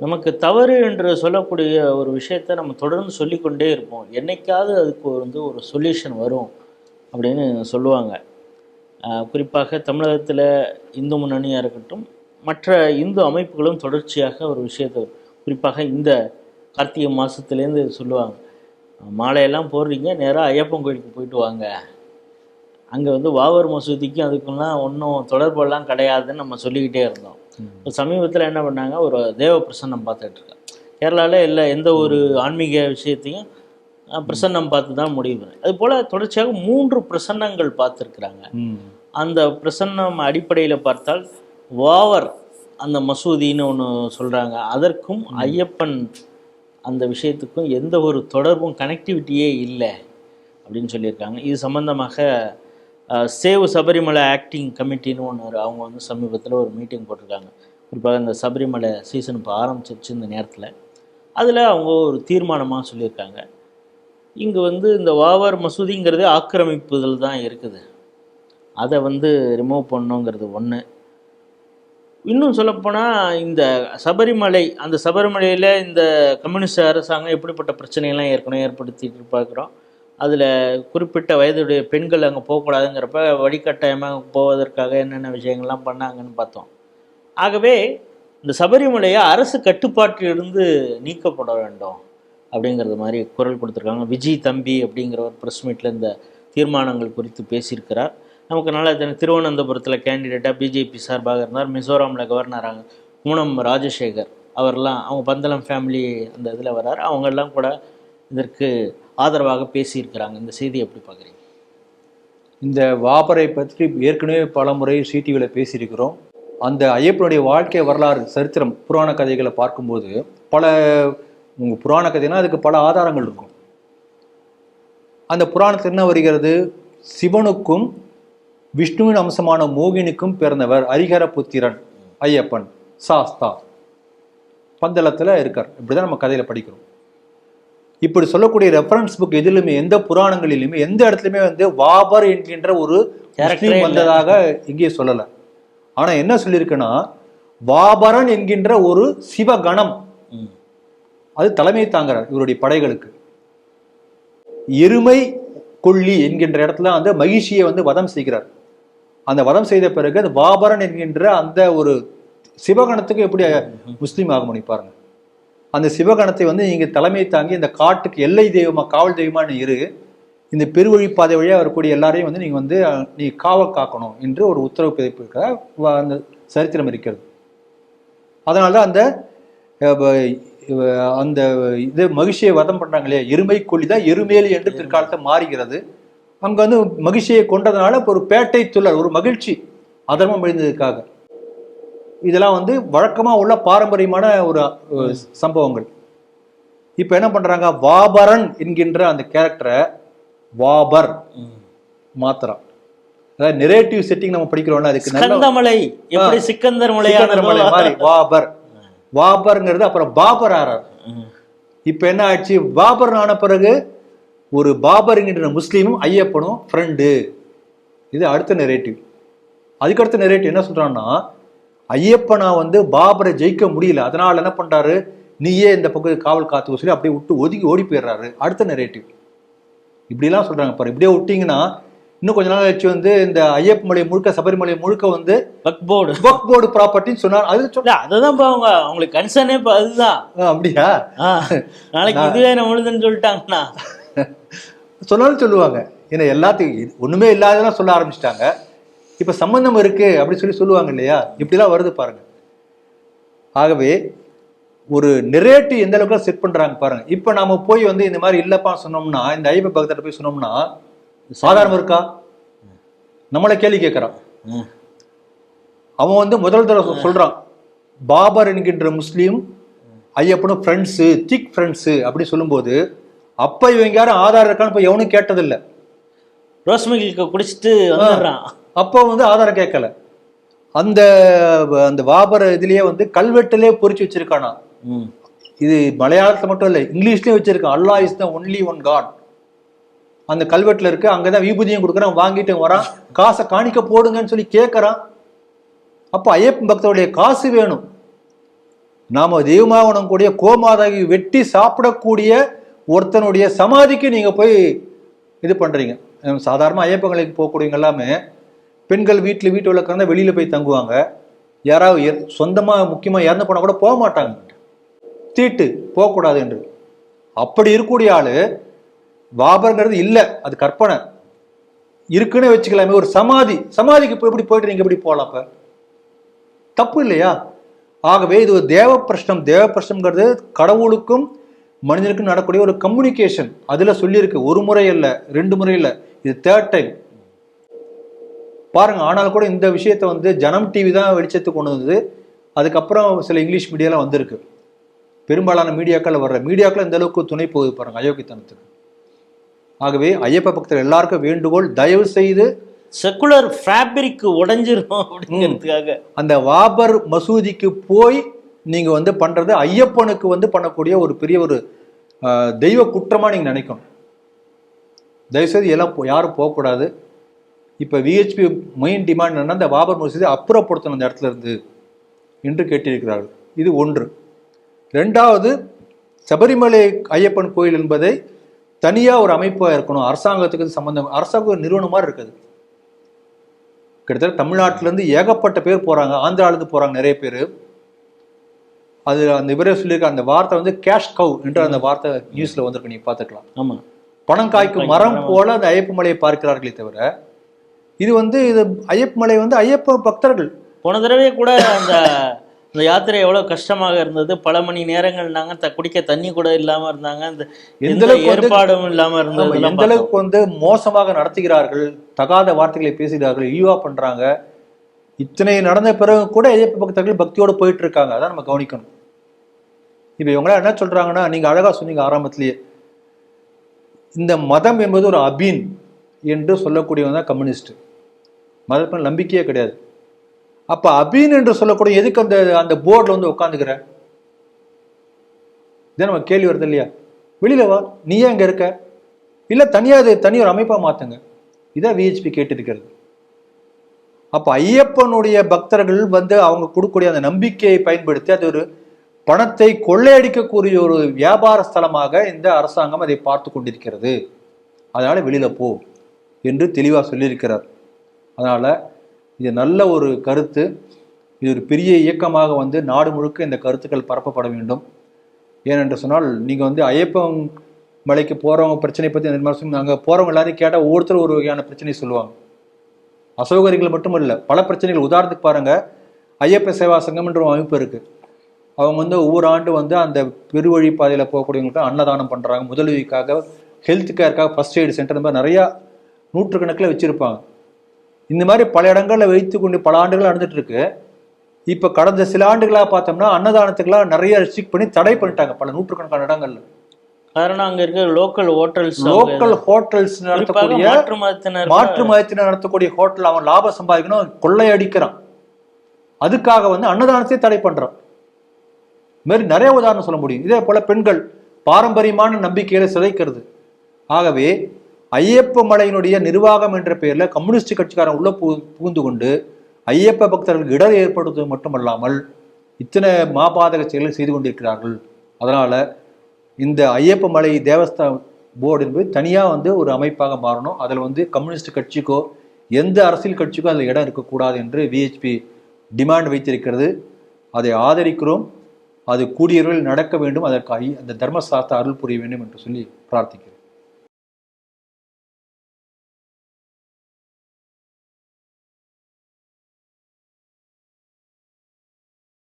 நமக்கு தவறு என்று சொல்லக்கூடிய ஒரு விஷயத்தை நம்ம தொடர்ந்து சொல்லிக்கொண்டே இருப்போம். என்னைக்காவது அதுக்கு வந்து ஒரு சொல்யூஷன் வரும் அப்படின்னு சொல்லுவாங்க. குறிப்பாக தமிழகத்தில் இந்து முன்னணியாக இருக்கட்டும் மற்ற இந்து அமைப்புகளும் தொடர்ச்சியாக ஒரு விஷயத்தை குறிப்பாக இந்த கார்த்திகை மாதத்துலேருந்து சொல்லுவாங்க. மாலையெல்லாம் போடுறீங்க நேராக ஐயப்பன் கோயிலுக்கு போயிட்டு வாங்க. அங்கே வந்து வாவர் மசூதிக்கும் அதுக்கெல்லாம் ஒன்றும் தொடர்பெல்லாம் கிடையாதுன்னு நம்ம சொல்லிக்கிட்டே இருந்தோம். சமீபத்தில் என்ன பண்ணாங்க? ஒரு தேவ பிரசன்னம் பார்த்துட்டு இருக்கேன் கேரளாவில் இல்லை எந்த ஒரு ஆன்மீக விஷயத்தையும் பிரசன்னம் பார்த்து தான் முடிவு அது போல் தொடர்ச்சியாக மூன்று பிரசன்னங்கள் பார்த்துருக்குறாங்க. அந்த பிரசன்னம் அடிப்படையில் பார்த்தால் வாவர் அந்த மசூதின்னு ஒன்று சொல்கிறாங்க அதற்கும் ஐயப்பன் அந்த விஷயத்துக்கும் எந்த ஒரு தொடர்பும் கனெக்டிவிட்டியே இல்லை அப்படின்னு சொல்லியிருக்காங்க. இது சம்பந்தமாக சேவ் சபரிமலை ஆக்டிங் கமிட்டின்னு ஒன்று அவங்க வந்து சமீபத்தில் ஒரு மீட்டிங் போட்டிருக்காங்க. குறிப்பாக இந்த சபரிமலை சீசன் இப்போ ஆரம்பிச்சிருச்சு இந்த நேரத்தில். அதில் அவங்க ஒரு தீர்மானமாக சொல்லியிருக்காங்க. இங்கே வந்து இந்த வாவர் மசூதிங்கிறது ஆக்கிரமிப்புதல் தான் இருக்குது. அதை வந்து ரிமூவ் பண்ணணுங்கிறது ஒன்று இன்னும் சொல்லப்போனால் இந்த சபரிமலை அந்த சபரிமலையில் இந்த கம்யூனிஸ்ட் அரசாங்கம் எப்படிப்பட்ட பிரச்சனையெல்லாம் ஏற்கனவே ஏற்படுத்திட்டு பார்க்குறோம் அதில் குறிப்பிட்ட வயதுடைய பெண்கள் அங்கே போகக்கூடாதுங்கிறப்ப வழிகட்டாயமாக போவதற்காக என்னென்ன விஷயங்கள்லாம் பண்ணாங்கன்னு பார்த்தோம். ஆகவே இந்த சபரிமலையை அரசு கட்டுப்பாட்டிலிருந்து நீக்கப்பட வேண்டும் அப்படிங்கிறது மாதிரி குரல் கொடுத்துருக்காங்க. விஜய் தம்பி அப்படிங்கிற ஒரு ப்ரெஸ் மீட்டில் இந்த தீர்மானங்கள் குறித்து பேசியிருக்கிறார். நமக்கு நல்லா தெரியும் திருவனந்தபுரத்தில் கேண்டிடேட்டாக பிஜேபி சார்பாக இருந்தார். மிசோரமில் கவர்னராக மூனம் ராஜசேகர். அவர்லாம் அவங்க பந்தளம் ஃபேமிலி அந்த இதில் வரார். அவங்கெல்லாம் கூட இதற்கு ஆதரவாக பேசியிருக்கிறாங்க. இந்த செய்தி எப்படி பார்க்குறீங்க? இந்த வாபரை பற்றி ஏற்கனவே பல முறை சிடிவியில் பேசியிருக்கிறோம். அந்த ஐயப்பனுடைய வாழ்க்கை வரலாறு சரித்திரம் புராண கதைகளை பார்க்கும்போது பல உங்கள் புராண கதைனா அதுக்கு பல ஆதாரங்கள் இருக்கும். அந்த புராணத்தில் என்ன வருகிறது? சிவனுக்கும் விஷ்ணுவின் அம்சமான மோகினிக்கும் பிறந்தவர் ஹரிஹர புத்திரன் ஐயப்பன் சாஸ்தா. பந்தளத்தில் இருக்கார். இப்படிதான் நம்ம கதையில் படிக்கிறோம். இப்படி சொல்லக்கூடிய ரெஃபரன்ஸ் புக் எதிலுமே எந்த புராணங்களிலுமே எந்த இடத்துலையுமே வந்து வாபர் என்கின்ற ஒரு முஸ்லீம். வந்ததாக இங்கே சொல்லல. ஆனா என்ன சொல்லியிருக்குன்னா வாபரன் என்கின்ற ஒரு சிவகணம். அது தலைமை தாங்குறார் இவருடைய படைகளுக்கு. எருமை கொள்ளி என்கின்ற இடத்துல அந்த மகிழ்ச்சியை வந்து வதம் செய்கிறார். அந்த வதம் செய்த பிறகு அந்த வாபரன் என்கின்ற அந்த ஒரு சிவகணத்துக்கு எப்படி முஸ்லீம் ஆக முடியும் பாருங்க. அந்த சிவகணத்தை வந்து நீங்க தலைமை தாங்கி இந்த காட்டுக்கு எல்லை தெய்வமா காவல் தெய்வமா நீ இரு. இந்த பெருவழிப்பாதை வழியா வரக்கூடிய எல்லாரையும் வந்து நீங்க வந்து நீ காவல் காக்கணும் என்று ஒரு உத்தரவு பிறப்பிக்க வ- அந்த சரித்திரம் இருக்கிறது. அதனால அந்த வ- இவ- அந்த இது மகிழ்ச்சியை வதம் பண்றாங்க இல்லையா? எருமை கொல்லி தான் எருமேலி என்று பிற்காலத்தை மாறுகிறது. அங்க வந்து மகிழ்ச்சியை கொண்டதுனால ஒரு பேட்டை துள்ளல் ஒரு மகிழ்ச்சி அதர்மம் அழிந்ததுக்காக இதெல்லாம் வந்து வழக்கமா உள்ள பாரம்பரியமான ஒரு சம்பவங்கள். இப்ப என்ன பண்றாங்க? வாபரன் என்கின்ற அந்த கேரக்டரை வாபர். மாத்திரம் அதாவது நெரேட்டிவ் செட்டிங் நம்ம படிக்கிறோம்ல அதுக்கு நல்ல ஸ்கந்தமலை எப்படி சிக்கந்தர் மலை மாதிரி வாபர். வாபர்ங்கிறது அப்புறம் பாபர் ஆறார். இப்ப என்ன ஆச்சு பாபர் ஆன பிறகு ஒரு பாபர் என்கின்ற முஸ்லீமும் ஐயப்பனும் ஃப்ரெண்டு இது அடுத்த நெரேட்டிவ் அதுக்கடுத்த நெரேட்டிவ் என்ன சொல்றான்னா ஐயப்பனா வந்து பாபரை ஜெயிக்க முடியல. அதனால என்ன பண்றாரு? நீயே இந்த பக்கம் காவல் காத்து சொல்லி அப்படியே விட்டு ஒதுங்கி ஓடி போயிடுறாரு. அடுத்த நெரேட்டிவ் இப்படிலாம் சொல்றாங்க பாரு. இப்படியே விட்டீங்கன்னா இன்னும் கொஞ்ச நாள் கழிச்சு வந்து இந்த ஐயப்ப மலை முழுக்க சபரிமலை முழுக்க வந்து வக் போர்டு. ப்ராப்பர்ட்டின்னு சொன்னார். அது சொல்ல அதுதான் இப்ப அவங்க அவங்களுக்கு கன்சர்னே இப்ப அதுதான். அப்படியா? நாளைக்கு இதுவே நம்மளுதுன்னு சொல்லிட்டாங்கன்னா. சொன்னாலும் சொல்லுவாங்க. ஏன்னா எல்லாத்தையும் ஒண்ணுமே இல்லாததெல்லாம் சொல்ல ஆரம்பிச்சிட்டாங்க. இப்ப சம்பந்தம் இருக்கு அப்படி சொல்லி சொல்லுவாங்க இல்லையா? இப்படிலாம் வருது பாருங்க. ஆகவே ஒரு நெரேட்டிவ் எந்த அளவுக்கு செட் பண்றாங்க பாருங்க. இப்ப நாம போய் வந்து இந்த மாதிரி இல்லப்பா சொன்னோம்னா இந்த ஐயப்ப பக்தர்கிட்ட போய் சொன்னோம்னா சாதாரணம் இருக்கா? நம்மளை கேள்வி கேட்கறான். அவன் வந்து முதல் தடவை சொல்றான். பாபர் என்கின்ற முஸ்லீம் ஐயப்பனும் ஃப்ரெண்ட்ஸு திக் ஃப்ரெண்ட்ஸு அப்படி சொல்லும்போது அப்ப இவங்க யாரும் ஆதார் இருக்கான்னு இப்ப எவனும் கேட்டதில்லை. ரோஸ் மில்க் குடிச்சிட்டு வந்துடுறான். அப்போ வந்து ஆதாரம் கேட்கல. அந்த அந்த வாபர இதுலயே வந்து கல்வெட்டுலயே பொறிச்சு வச்சிருக்கானா. இது மலையாளத்துல மட்டும் இல்லை இங்கிலீஷ்லயும் வச்சிருக்கான். Allah is the only one god அந்த கல்வெட்டுல இருக்கு அங்கதான் விபூதியும் கொடுக்குறான் வாங்கிட்டு வரான். காசை காணிக்க போடுங்கன்னு சொல்லி கேட்கறான் அப்ப ஐயப்பன் பக்தருடைய காசு வேணும். நாம தெய்வமாக உணரக்கூடிய கோமாதாகி வெட்டி சாப்பிடக்கூடிய ஒருத்தனுடைய சமாதிக்கு நீங்க போய் இது பண்றீங்க. சாதாரண ஐயப்பங்களுக்கு போகக்கூடியவங்க எல்லாமே பெண்கள் வீட்டில் வீட்டு விளக்கிறதா வெளியில் போய் தங்குவாங்க. யாராவது சொந்தமாக முக்கியமாக இறந்து போனால் கூட போக மாட்டாங்க. தீட்டு போகக்கூடாது என்று. அப்படி இருக்கக்கூடிய ஆள் பாபருங்கிறது இல்லை. அது கற்பனை. இருக்குன்னு வச்சுக்கலாமே ஒரு சமாதி. சமாதிக்கு இப்போ எப்படி போயிட்டு நீங்கள் எப்படி போகலாம் இப்போ தப்பு இல்லையா? ஆகவே இது ஒரு தேவ பிரஷ்னம். தேவ பிரஷ்னம்ங்கிறது கடவுளுக்கும் மனிதனுக்கும் நடக்கூடிய ஒரு கம்யூனிகேஷன் அதில் சொல்லியிருக்கு ஒரு முறை இல்லை ரெண்டு முறை இல்லை இது தேர்ட் டைம் பாருங்க ஆனால் கூட இந்த விஷயத்தை வந்து ஜனம் டிவி தான் வெளிச்சத்துக்கு கொண்டு வந்தது. அதுக்கப்புறம் சில இங்கிலீஷ் மீடியாலாம் வந்திருக்கு. பெரும்பாலான மீடியாக்கள் வர்ற மீடியாக்கள் இந்த அளவுக்கு துணை போகுது பாருங்க அயோக்கியத்தனத்துக்கு. ஆகவே ஐயப்ப பக்தர் எல்லாருக்கும் வேண்டுகோள் தயவு செய்து செக்குலர் ஃபேப்ரிக் உடைஞ்சிரும் அப்படிங்கிறதுக்காக. அந்த வாபர் மசூதிக்கு போய் நீங்க வந்து பண்றது ஐயப்பனுக்கு வந்து பண்ணக்கூடிய ஒரு பெரிய ஒரு தெய்வ குற்றமா நீங்க நினைக்கணும். தயவுசெய்து எல்லாம் யாரும் போகக்கூடாது. இப்ப விஹெச்பி மெயின் டிமாண்ட் என்னன்னா அந்த வாபர் மசூதி அப்புறப்படுத்தணும் அந்த இடத்துல இருந்து என்று கேட்டிருக்கிறார்கள். இது ஒன்று. ரெண்டாவது சபரிமலை ஐயப்பன் கோயில் என்பதை தனியா ஒரு அமைப்பா இருக்கணும். அரசாங்கத்துக்கு இது சம்பந்தம் அரசாங்க ஒரு நிறுவனம் மாதிரி இருக்குது. கிட்டத்தட்ட தமிழ்நாட்டுல இருந்து ஏகப்பட்ட பேர் போறாங்க. ஆந்திரால இருந்து போறாங்க நிறைய பேர். அது அந்த இவரே சொல்லியிருக்க அந்த வார்த்தை வந்து கேஷ் கவ் என்று அந்த வார்த்தை நியூஸ்ல வந்திருக்கு. நீங்க பாத்துக்கலாம் ஆமா. பணம் காய்க்கும் மரம் போல அந்த ஐயப்ப மலையை பார்க்கிறார்களே தவிர இது வந்து இது ஐயப்ப மலை வந்து ஐயப்ப பக்தர்கள். போன தடவை கூட அந்த அந்த யாத்திரை எவ்வளவு கஷ்டமாக இருந்தது. பல மணி நேரங்கள்னாங்க த குடிக்க தண்ணி கூட இல்லாம இருந்தாங்க. அந்த எந்த ஏற்பாடும் இல்லாம இருந்தது எந்த அளவுக்கு வந்து மோசமாக நடத்துகிறார்கள் தகாத வார்த்தைகளை பேசுகிறார்கள் இழிவா பண்றாங்க. இத்தனை நடந்த பிறகு கூட ஐயப்ப பக்தர்கள் பக்தியோடு போயிட்டு இருக்காங்க அதான் நம்ம கவனிக்கணும். இப்ப இவங்களா என்ன சொல்றாங்கன்னா நீங்க அழகா சொன்னீங்க ஆரம்பத்திலேயே. இந்த மதம் என்பது ஒரு அபீன் என்று சொல்லக்கூடியவங்க தான் கம்யூனிஸ்ட் மதத்தில் நம்பிக்கையே கிடையாது. அப்போ அபீன் என்று சொல்லக்கூடிய எதுக்கு அந்த அந்த போர்டில் வந்து உட்காந்துக்கிற இதே நம்ம கேள்வி வருது இல்லையா? வெளியில வா நீ ஏன் இங்கே இருக்க? இல்லை தனியாக இது தனி ஒரு அமைப்பாக மாற்றுங்க இதான் விஹெச்பி கேட்டிருக்கிறது. அப்போ ஐயப்பனுடைய பக்தர்கள் வந்து அவங்க கொடுக்கக்கூடிய அந்த நம்பிக்கையை பயன்படுத்தி அது ஒரு பணத்தை கொள்ளையடிக்கக்கூடிய ஒரு வியாபார ஸ்தலமாக இந்த அரசாங்கம் அதை பார்த்து கொண்டிருக்கிறது. அதனால வெளியில போ என்று தெளிவாக சொல்லியிருக்கிறார். அதனால் இது நல்ல ஒரு கருத்து. இது ஒரு பெரிய இயக்கமாக வந்து நாடு முழுக்க இந்த கருத்துக்கள் பரப்பப்பட வேண்டும். ஏனென்று சொன்னால் நீங்கள் வந்து ஐயப்பன் மலைக்கு போகிறவங்க பிரச்சனை பற்றி அந்த மாதிரி அங்கே போகிறவங்க எல்லாரையும் கேட்டால் ஒவ்வொருத்தரும் ஒரு வகையான பிரச்சனை சொல்லுவாங்க. அசௌகரியங்கள் மட்டும் இல்லை பல பிரச்சனைகள். உதாரணத்துக்கு பாருங்கள் ஐயப்ப சேவா சங்கம்ன்ற ஒரு அமைப்பு இருக்குது அவங்க வந்து ஒவ்வொரு ஆண்டு வந்து அந்த பெருவழி பாதையில் போகக்கூடியவங்களுக்கு அன்னதானம் பண்ணுறாங்க முதலுதவிக்காக ஹெல்த் கேருக்காக ஃபர்ஸ்ட் எய்டு சென்டர் மாதிரி நிறையா நூற்றுக்கணக்கில் வச்சுருப்பாங்க. இந்த மாதிரி பல இடங்களில் வைத்து கொண்டு பல ஆண்டுகள் நடந்துட்டு இருக்கு இப்போ கடந்த சில ஆண்டுகளாக பார்த்தோம்னா அன்னதானத்துக்கெல்லாம் நிறைய ரெஸ்ட்ரிக்ட் பண்ணி தடை பண்ணிட்டாங்க பல நூற்றுக்கணக்கான இடங்கள்ல. காரணம் அங்க இருக்க லோக்கல் ஹோட்டல்ஸ் லோக்கல் ஹோட்டல்ஸ் நடத்தக்கூடிய மாற்று மதத்தினர் மாற்று மதத்தினர் நடத்தக்கூடிய ஹோட்டல் அவன் லாபம் சம்பாதிக்கணும் கொள்ளையடிக்கிறான். அதுக்காக வந்து அன்னதானத்தை தடை பண்றான். மாதிரி நிறைய உதாரணம் சொல்ல முடியும். இதே போல பெண்கள் பாரம்பரியமான நம்பிக்கையில சிதைக்கிறது. ஆகவே ஐயப்ப மலையினுடைய நிர்வாகம் என்ற பெயரில் கம்யூனிஸ்ட் கட்சிக்காரன் உள்ள பு புகுந்து கொண்டு ஐயப்ப பக்தர்களுக்கு இடர் ஏற்படுத்துவது மட்டுமல்லாமல் இத்தனை மாபாதக செயல்களை செய்து கொண்டிருக்கிறார்கள். அதனால் இந்த ஐயப்ப மலை தேவஸ்தான போர்டு என்பது தனியாக வந்து ஒரு அமைப்பாக மாறணும். அதில் வந்து கம்யூனிஸ்ட் கட்சிக்கோ எந்த அரசியல் கட்சிக்கோ அதில் இடம் இருக்கக்கூடாது என்று விஹெச்பி டிமாண்ட் வைத்திருக்கிறது. அதை ஆதரிக்கிறோம். அது கூடியவர்கள் நடக்க வேண்டும். அதற்கு ஐ- அந்த தர்மசாஸ்திர அருள் புரிய வேண்டும் என்று சொல்லி பிரார்த்திக்கிறேன்